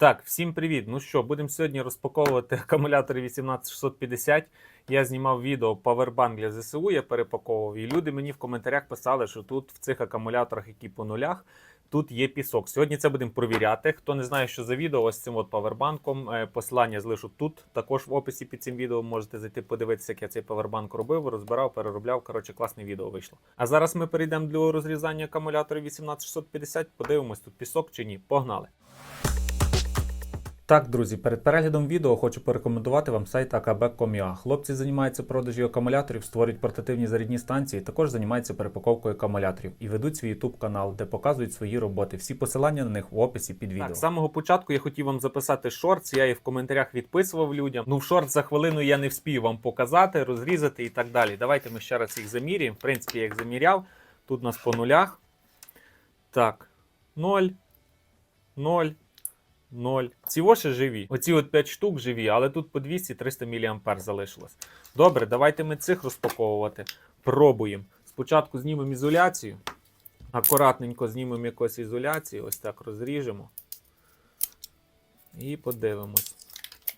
Так, всім привіт. Ну що, будемо сьогодні розпаковувати акумулятори 18650. Я знімав відео Powerbank для ЗСУ, я перепаковував. І люди мені в коментарях писали, що тут в цих акумуляторах, які по нулях, тут є пісок. Сьогодні це будемо провіряти. Хто не знає, що за відео, ось цим от павербанком. е, Посилання залишу тут. Також в описі під цим відео можете зайти подивитися, як я цей павербанк робив, розбирав, переробляв. Коротше, класне відео вийшло. А зараз ми перейдемо до розрізання акумуляторів 18650. Подивимось, тут пісок чи ні. Погнали! Так, друзі, перед переглядом відео хочу порекомендувати вам сайт akb.com.ua. Хлопці займаються продажі акумуляторів, створюють портативні зарядні станції, також займаються перепаковкою акумуляторів і ведуть свій YouTube канал, де показують свої роботи. Всі посилання на них в описі під відео. Так, з самого початку я хотів вам записати шортс, я їх в коментарях відписував людям. Ну, в шорт за хвилину я не вспію вам показати, розрізати і так далі. Давайте ми ще раз їх заміряємо. В принципі, я їх заміряв. Тут у нас по нулях. Так, 0, 0. 0. Ці воші живі. Оці от 5 штук живі, але тут по 200-300 мА залишилось. Добре, давайте ми цих розпаковувати. Пробуємо. Спочатку знімемо ізоляцію. Акуратненько знімемо якусь ізоляцію. Ось так розріжемо. І подивимось.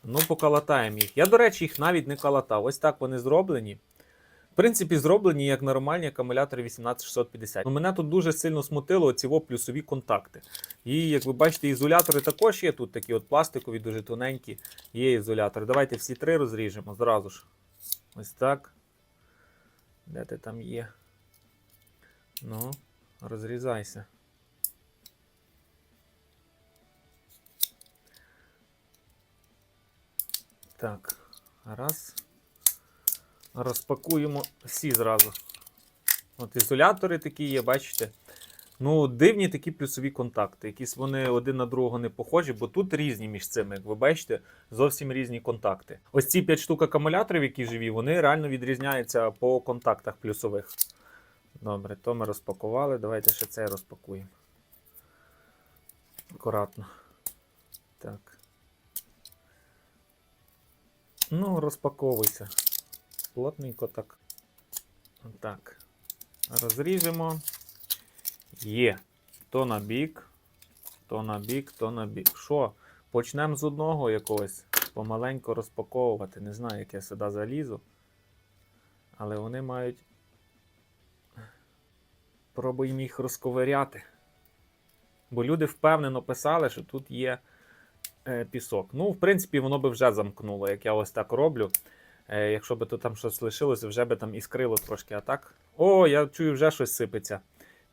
Ну, покалатаємо їх. Я, до речі, їх навіть не калатав. Ось так вони зроблені. В принципі, зроблені як нормальні акумулятори 18650. Ну, мене тут дуже сильно смутило ці плюсові контакти. І як ви бачите, ізолятори також є. Тут такі от пластикові, дуже тоненькі. Є ізолятори. Давайте всі три розріжемо зразу ж. Ось так. Де ти там є? Ну, розрізайся. Так, раз. Розпакуємо всі зразу. От ізолятори такі є, бачите? Ну, дивні такі плюсові контакти. Якісь вони один на другого не похожі, бо тут різні між цими, як ви бачите, зовсім різні контакти. Ось ці 5 штук акумуляторів, які живі, вони реально відрізняються по контактах плюсових. Добре, то ми розпакували. Давайте ще це розпакуємо. Акуратно. Так. Ну, розпаковуйся. Плотненько так. Так. Розріжемо. Є. То на бік, то на бік, то на бік. Що? Почнемо з одного якогось помаленько розпаковувати. Не знаю, як я сюди залізу. Але вони мають. Пробуємо їх розковиряти. Бо люди впевнено писали, що тут є е, пісок. Ну, в принципі, воно би вже замкнуло, як я ось так роблю. Е, якщо би то там щось лишилося, вже би там іскрило трошки. А так. О, я чую, вже щось сипеться.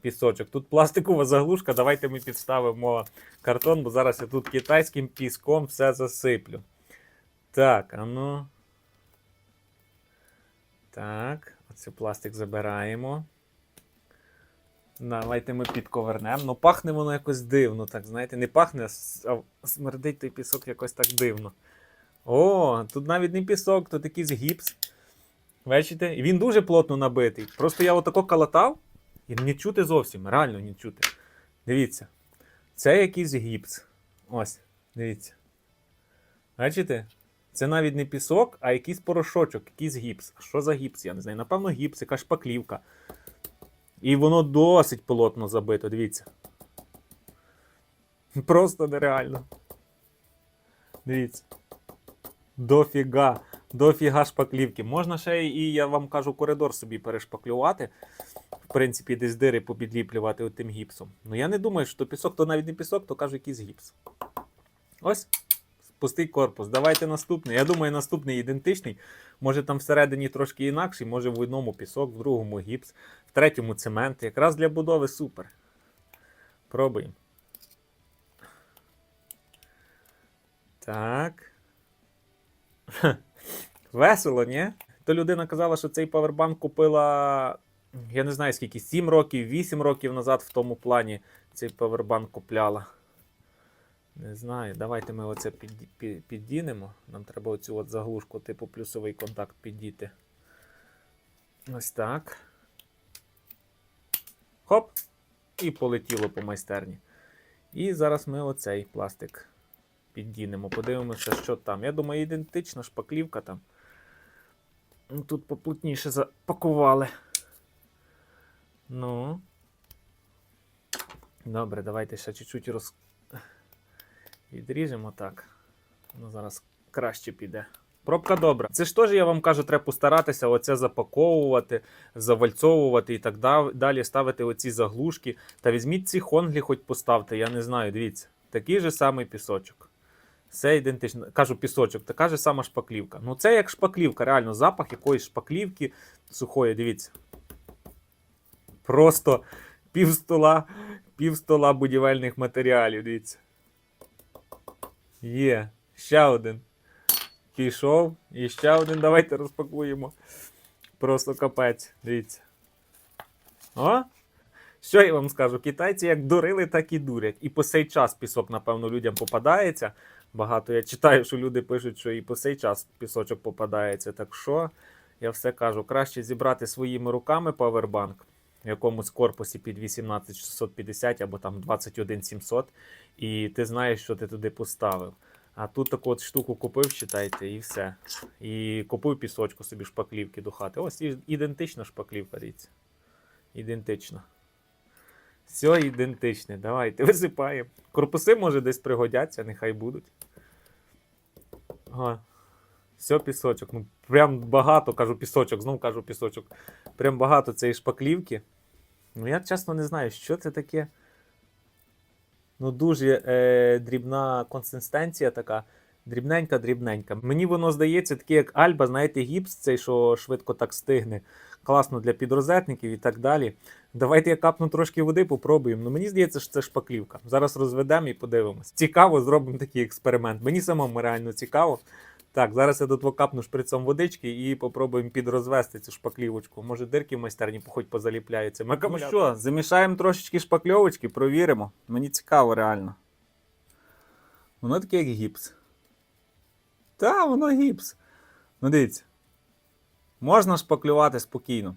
Пісочок. Тут пластикова заглушка. Давайте ми підставимо картон, бо зараз я тут китайським піском все засиплю. Так, а ну. Так, оцей пластик забираємо. Давайте ми підковернемо. Ну, пахне воно якось дивно, так, знаєте, не пахне, а смердить той пісок якось так дивно. О, тут навіть не пісок, тут якийсь гіпс. Бачите? І він дуже плотно набитий. Просто я отако калатав і не чути зовсім, реально не чути. Дивіться. Це якийсь гіпс. Ось, дивіться. Бачите? Це навіть не пісок, а якийсь порошочок, якийсь гіпс. А що за гіпс? Я не знаю. Напевно, гіпс, яка шпаклівка. І воно досить плотно забито, дивіться. Просто нереально. Дивіться. Дофіга, дофіга шпаклівки. Можна ще і, я вам кажу, коридор собі перешпаклювати. В принципі, десь дири попідліплювати тим гіпсом. Ну я не думаю, що пісок, то навіть не пісок, то кажу якийсь гіпс. Ось. Пустий корпус. Давайте наступний. Я думаю, наступний ідентичний. Може там всередині трошки інакший, може в одному пісок, в другому гіпс, в третьому цемент. Якраз для будови супер. Пробуємо. Так. Весело, ні? То людина казала, що цей павербанк купила. Я не знаю скільки, 7 років, 8 років назад в тому плані цей павербанк купляла. Не знаю, давайте ми оце підді- пі- піддінемо. Нам треба оцю от заглушку, типу плюсовий контакт піддіти. Ось так. Хоп! І полетіло по майстерні. І зараз ми оцей пластик піддінемо. Подивимося, що там. Я думаю, ідентична шпаклівка там. Ну, Тут поплотніше запакували. Ну. Добре, давайте ще чуть-чуть роз... Відріжемо так. Воно зараз краще піде. Пробка добра. Це ж теж, я вам кажу, треба постаратися оце запаковувати, завальцовувати і так далі ставити оці заглушки. Та візьміть ці хонглі, хоч поставте, я не знаю, дивіться. Такий же самий пісочок. Все ідентично. Кажу, пісочок, така ж сама шпаклівка. Ну це як шпаклівка, реально запах якоїсь шпаклівки сухої, дивіться. Просто пів стола, пів стола будівельних матеріалів, дивіться. Є. Ще один. Пішов. І ще один. Давайте розпакуємо. Просто капець. Дивіться. О! Що я вам скажу? Китайці як дурили, так і дурять. І по сей час пісок, напевно, людям попадається. Багато я читаю, що люди пишуть, що і по сей час пісочок попадається. Так що я все кажу, краще зібрати своїми руками павербанк в якомусь корпусі під 18650 або там 21700, і ти знаєш, що ти туди поставив. А тут таку от штуку купив, читайте, і все. І купив пісочку собі шпаклівки до хати. Ось ідентична шпаклівка, дивіться. Ідентична. Все ідентичне. Давайте висипаємо. Корпуси, може, десь пригодяться, нехай будуть. Ага. Все пісочок. Ну, прям багато, кажу пісочок, знов кажу пісочок. Прям багато цієї шпаклівки. Ну, я чесно не знаю, що це таке. Ну, дуже е, дрібна консистенція така. Дрібненька-дрібненька. Мені воно здається, таке, як Альба, знаєте, гіпс, цей, що швидко так стигне. Класно для підрозетників і так далі. Давайте я капну трошки води, попробуємо. Ну мені здається, що це шпаклівка. Зараз розведемо і подивимось. Цікаво, зробимо такий експеримент. Мені самому реально цікаво. Так, зараз я до того капну шприцом водички і попробуємо підрозвести цю шпаклівочку. Може, дирки в майстерні хоч позаліпляються. Ми ну що, замішаємо трошечки шпакльовочки, провіримо. Мені цікаво реально. Воно таке, як гіпс. Та, воно гіпс. Ну дивіться. Можна шпаклювати спокійно.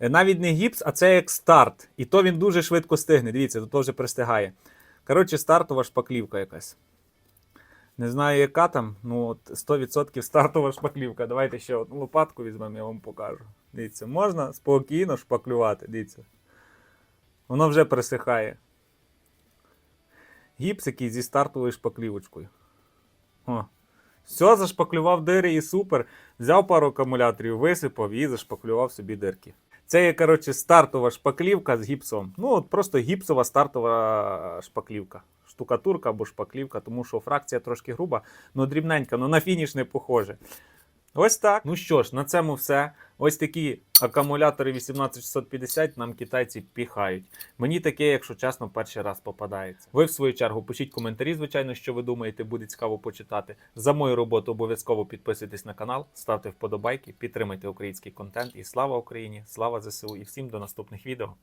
Е, Навіть не гіпс, а це як старт. І то він дуже швидко стигне. Дивіться, тут вже пристигає. Коротше, стартова шпаклівка якась. Не знаю, яка там, ну от 100% стартова шпаклівка. Давайте ще одну лопатку візьмемо, я вам покажу. Дивіться, можна спокійно шпаклювати. Дивіться. Воно вже присихає. Гіпс який зі стартовою шпаклівочкою. О. Все, зашпаклював дири і супер. Взяв пару акумуляторів, висипав і зашпаклював собі дирки. Це є, коротше, стартова шпаклівка з гіпсом. Ну, от просто гіпсова стартова шпаклівка. Штукатурка або шпаклівка, тому що фракція трошки груба, ну дрібненька, ну на фініш не похоже. Ось так. Ну що ж, на цьому все. Ось такі акумулятори 18650 нам китайці піхають. Мені таке, якщо чесно, перший раз попадається. Ви, в свою чергу, пишіть коментарі, звичайно, що ви думаєте, буде цікаво почитати. За мою роботу обов'язково підписуйтесь на канал, ставте вподобайки, підтримайте український контент. І слава Україні! Слава ЗСУ! І всім до наступних відео.